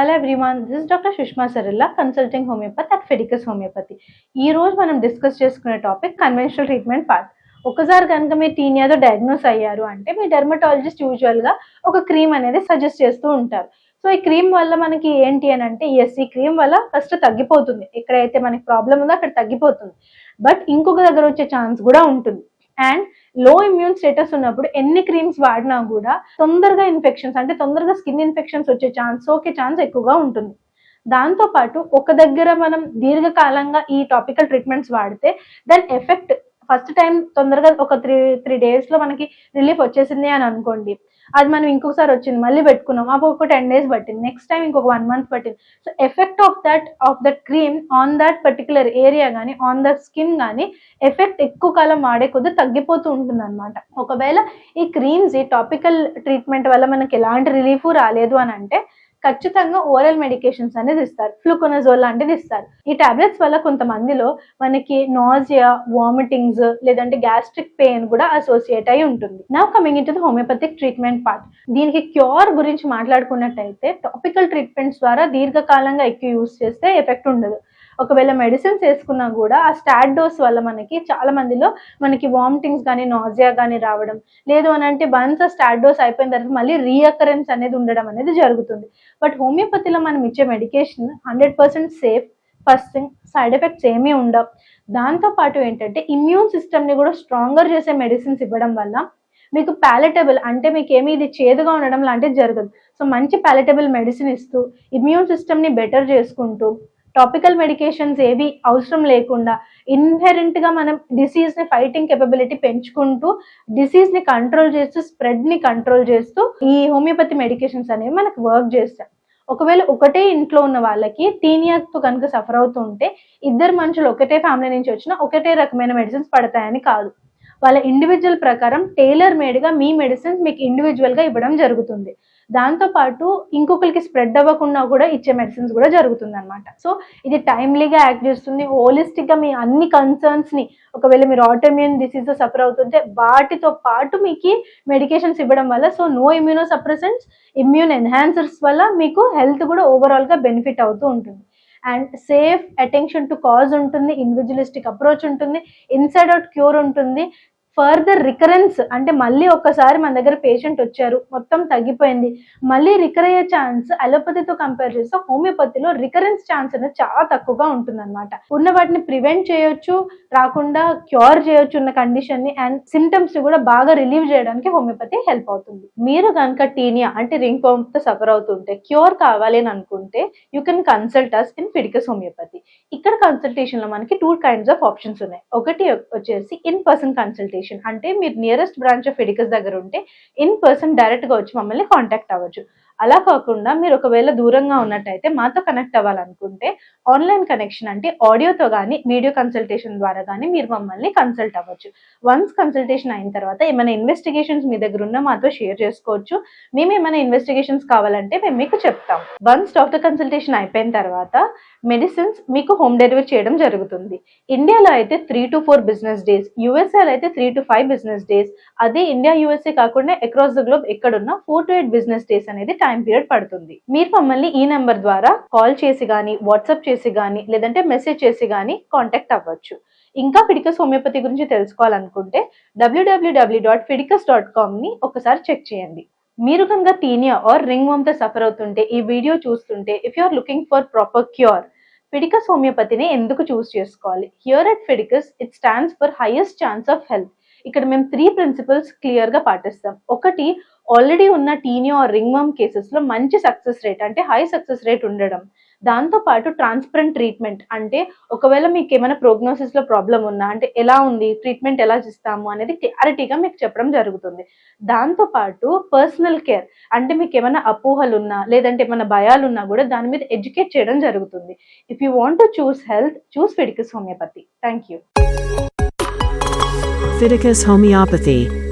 Hello everyone this doctor Sushma Sarilla consulting homeopathy at Fiticus homeopathy ఈ రోజు మనం discuss చేసుకునే టాపిక్ కన్వెన్షనల్ ట్రీట్మెంట్ పార్ట్ ఒకసారి కనుక మీరు టీనియాతో డయాగ్నోస్ అయ్యారు అంటే మీ డెర్మటాలజిస్ట్ యూజువల్గా ఒక క్రీమ్ అనేది సజెస్ట్ చేస్తూ ఉంటారు. సో ఈ క్రీమ్ వల్ల మనకి ఏంటి అని అంటే ఎస్ ఈ క్రీమ్ వల్ల ఫస్ట్ తగ్గిపోతుంది. ఎక్కడైతే మనకి ప్రాబ్లం ఉందో అక్కడ తగ్గిపోతుంది. బట్ ఇంకొక దగ్గర వచ్చే ఛాన్స్ కూడా ఉంటుంది. అండ్లో ఇమ్యూన్ స్టేటస్ ఉన్నప్పుడు ఎన్ని క్రీమ్స్ వాడినా కూడా తొందరగా ఇన్ఫెక్షన్స్ అంటే తొందరగా స్కిన్ ఇన్ఫెక్షన్స్ వచ్చే ఛాన్స్ సోకే ఛాన్స్ ఎక్కువగా ఉంటుంది. దాంతో పాటు ఒక దగ్గర మనం దీర్ఘకాలంగా ఈ టాపికల్ ట్రీట్మెంట్స్ వాడితే దాని ఎఫెక్ట్ ఫస్ట్ టైం తొందరగా ఒక త్రీ త్రీ డేస్లో మనకి రిలీఫ్ వచ్చేసింది అని అనుకోండి. అది మనం ఇంకొకసారి వచ్చింది మళ్ళీ పెట్టుకున్నాం. అప్పుడు ఒక టెన్ డేస్ పట్టింది. నెక్స్ట్ టైం ఇంకొక వన్ మంత్ పట్టింది. So effect of that of that cream on that particular area కానీ ఆన్ దట్ స్కిన్ కానీ ఎఫెక్ట్ ఎక్కువ కాలం వాడే కొద్దీ తగ్గిపోతూ ఉంటుంది అనమాట ఒకవేళ ఈ క్రీమ్స్ ఈ టాపికల్ ట్రీట్మెంట్ వల్ల మనకి ఎలాంటి రిలీఫ్ రాలేదు అని అంటే ఖచ్చితంగా ఓరల్ మెడికేషన్స్ అనేది ఇస్తారు. ఫ్లూకోనజోల్ లాంటిది ఇస్తారు. ఈ టాబ్లెట్స్ వల్ల కొంతమందిలో మనకి నాజియా వామిటింగ్స్ లేదంటే గ్యాస్ట్రిక్ పెయిన్ కూడా అసోసియేట్ అయి ఉంటుంది. నా coming in to homeopathic treatment part దీనికి క్యూర్ గురించి మాట్లాడుకున్నట్టయితే టాపికల్ ట్రీట్మెంట్స్ ద్వారా దీర్ఘకాలంగా ఎక్కువ యూస్ చేస్తే ఎఫెక్ట్ ఉండదు. ఒకవేళ మెడిసిన్స్ వేసుకున్నా కూడా ఆ స్టాట్ డోస్ వల్ల మనకి చాలా మందిలో మనకి వామిటింగ్స్ కానీ నాజియా కానీ రావడం. లేదు అని అంటే వన్స్ ఆ స్టాట్ డోస్ అయిపోయిన తర్వాత మళ్ళీ రీఅకరెన్స్ అనేది ఉండడం అనేది జరుగుతుంది. బట్ హోమియోపతిలో మనం ఇచ్చే medication hundred percent safe first thing side effects ఏమీ ఉండవు. దాంతో పాటు ఏంటంటే ఇమ్యూన్ సిస్టమ్ని కూడా స్ట్రాంగర్ చేసే మెడిసిన్స్ ఇవ్వడం వల్ల మీకు ప్యాలెటబుల్ అంటే మీకు ఏమి ఇది చేదుగా ఉండడం లాంటిది జరగదు. సో మంచి ప్యాలెటబుల్ మెడిసిన్ ఇస్తూ ఇమ్యూన్ సిస్టమ్ని బెటర్ చేసుకుంటూ టాపికల్ మెడికేషన్స్ ఏవి అవసరం లేకుండా ఇన్హెరెంట్గా మనం డిసీజ్ని ఫైటింగ్ కెపబిలిటీ పెంచుకుంటూ డిసీజ్ని కంట్రోల్ చేస్తూ స్ప్రెడ్ని కంట్రోల్ చేస్తూ ఈ హోమియోపతి మెడికేషన్స్ అనేవి మనకు వర్క్ చేస్తాయి. ఒకవేళ ఒకటే ఇంట్లో ఉన్న వాళ్ళకి టీనియాతో కనుక సఫర్ అవుతుంటే ఇద్దరు మనుషులు ఒకటే ఫ్యామిలీ నుంచి వచ్చినా ఒకటే రకమైన మెడిసిన్స్ పడతాయని కాదు. వాళ్ళ ఇండివిజువల్ ప్రకారం టైలర్ మేడ్గా మీ మెడిసిన్స్ మీకు ఇండివిజువల్గా ఇవ్వడం జరుగుతుంది. దాంతో పాటు ఇంకొకరికి స్ప్రెడ్ అవ్వకుండా కూడా ఇచ్చే మెడిసిన్స్ కూడా జరుగుతుంది అనమాట సో ఇది టైమ్లీగా యాక్ట్ చేస్తుంది. హోలిస్టిక్గా మీ అన్ని కన్సర్న్స్ని ఒకవేళ మీరు ఆటోమ్యూన్ డిసీజ్ సఫర్ అవుతుంటే వాటితో పాటు మీకు మెడికేషన్స్ ఇవ్వడం వల్ల so no immuno suppressants immune enhancers వల్ల మీకు హెల్త్ కూడా ఓవరాల్గా బెనిఫిట్ అవుతూ ఉంటుంది. And safe attention to cause ఉంటుంది ఇండివిజువలిస్టిక్ అప్రోచ్ ఉంటుంది ఇన్సైడ్ అవుట్ క్యూర్ ఉంటుంది ఫర్దర్ రికరెన్స్ అంటే మళ్ళీ ఒక్కసారి మన దగ్గర పేషెంట్ వచ్చారు మొత్తం తగ్గిపోయింది. మళ్ళీ రికర్ అయ్యే ఛాన్స్ అలోపతితో కంపేర్ చేస్తే హోమియోపతిలో రికరెన్స్ ఛాన్స్ అనేది చాలా తక్కువగా ఉంటుంది అనమాట ఉన్న వాటిని ప్రివెంట్ చేయొచ్చు రాకుండా క్యూర్ చేయొచ్చు ఉన్న కండిషన్ని అండ్ సిమ్టమ్స్ని కూడా బాగా రిలీవ్ చేయడానికి హోమియోపతి హెల్ప్ అవుతుంది. మీరు కనుక టీనియా అంటే రింగ్తో సఫర్ అవుతుంటే క్యూర్ కావాలి అని అనుకుంటే you can consult us in Fiticus homeopathy ఇక్కడ కన్సల్టేషన్లో మనకి టూ కైండ్స్ ఆఫ్ ఆప్షన్స్ ఉన్నాయి. ఒకటి వచ్చేసి ఇన్ పర్సన్ కన్సల్టేషన్ అంటే మీరు నియరెస్ట్ బ్రాంచ్ ఆఫ్ ఎడికస్ దగ్గర ఉంటే ఇన్ పర్సన్ డైరెక్ట్గా వచ్చి మమ్మల్ని కాంటాక్ట్ అవ్వచ్చు. అలా కాకుండా మీరు ఒకవేళ దూరంగా ఉన్నట్టయితే మాతో కనెక్ట్ అవ్వాలనుకుంటే ఆన్లైన్ కనెక్షన్ అంటే ఆడియోతో కానీ వీడియో కన్సల్టేషన్ ద్వారా కానీ మీరు మమ్మల్ని కన్సల్ట్ అవ్వచ్చు. వన్స్ కన్సల్టేషన్ అయిన తర్వాత ఏమైనా ఇన్వెస్టిగేషన్స్ మీ దగ్గర ఉన్న మాతో షేర్ చేసుకోవచ్చు. మేము ఏమైనా ఇన్వెస్టిగేషన్స్ కావాలంటే మేము మీకు చెప్తాం. వన్స్ డాక్టర్ కన్సల్టేషన్ అయిపోయిన తర్వాత మెడిసిన్స్ మీకు హోమ్ డెలివరీ చేయడం జరుగుతుంది. ఇండియాలో అయితే three to four business days యూఎస్ఏలో అయితే three to five business days అదే ఇండియా యూఎస్ఏ కాకుండా అక్రాస్ ద గ్లోబ్ ఎక్కడున్నా four to eight business days అనేది టైం పీరియడ్ పడుతుంది. మీరు మమ్మల్ని ఈ నెంబర్ ద్వారా కాల్ చేసి కానీ వాట్సాప్ చేసి కానీ లేదంటే మెసేజ్ చేసి కానీ కాంటాక్ట్ అవ్వచ్చు. ఇంకా ఫిడికస్ హోమియోపతి గురించి తెలుసుకోవాలనుకుంటే డబ్ల్యూడబ్ల్యూడబ్ల్యూ డాట్ ఫిడికస్ డాట్ కామ్ని ఒకసారి చెక్ చేయండి. మీరు కనుక టీనియా ఆర్ రింగ్తో సఫర్ అవుతుంటే ఈ వీడియో చూస్తుంటే if you are looking for proper cure Fiticus హోమియోపతిని ఎందుకు చూస్ చేసుకోవాలి? Here at Fiticus it stands for highest chance of health ఇక్కడ మేము త్రీ ప్రిన్సిపల్స్ క్లియర్గా పాటిస్తాం. ఒకటి ఆల్రెడీ ఉన్న టీనియో ఆర్ రింగ్ కేసెస్లో కేసెస్లో మంచి సక్సెస్ రేట్ అంటే హై సక్సెస్ రేట్ ఉండడం. దాంతో పాటు ట్రాన్స్పరెంట్ ట్రీట్మెంట్ అంటే ఒకవేళ మీకు ఏమైనా ప్రోగ్నోసిస్లో ప్రాబ్లం ఉన్నా అంటే ఎలా ఉంది ట్రీట్మెంట్ ఎలా చేస్తాము అనేది క్లారిటీగా మీకు చెప్పడం జరుగుతుంది. దాంతో పాటు పర్సనల్ కేర్ అంటే మీకు ఏమైనా అపోహలు ఉన్నా లేదంటే ఏమైనా భయాలు ఉన్నా కూడా దాని మీద ఎడ్యుకేట్ చేయడం జరుగుతుంది. If you want to choose health choose Fiticus homeopathy thank you Fiticus Homeopathy.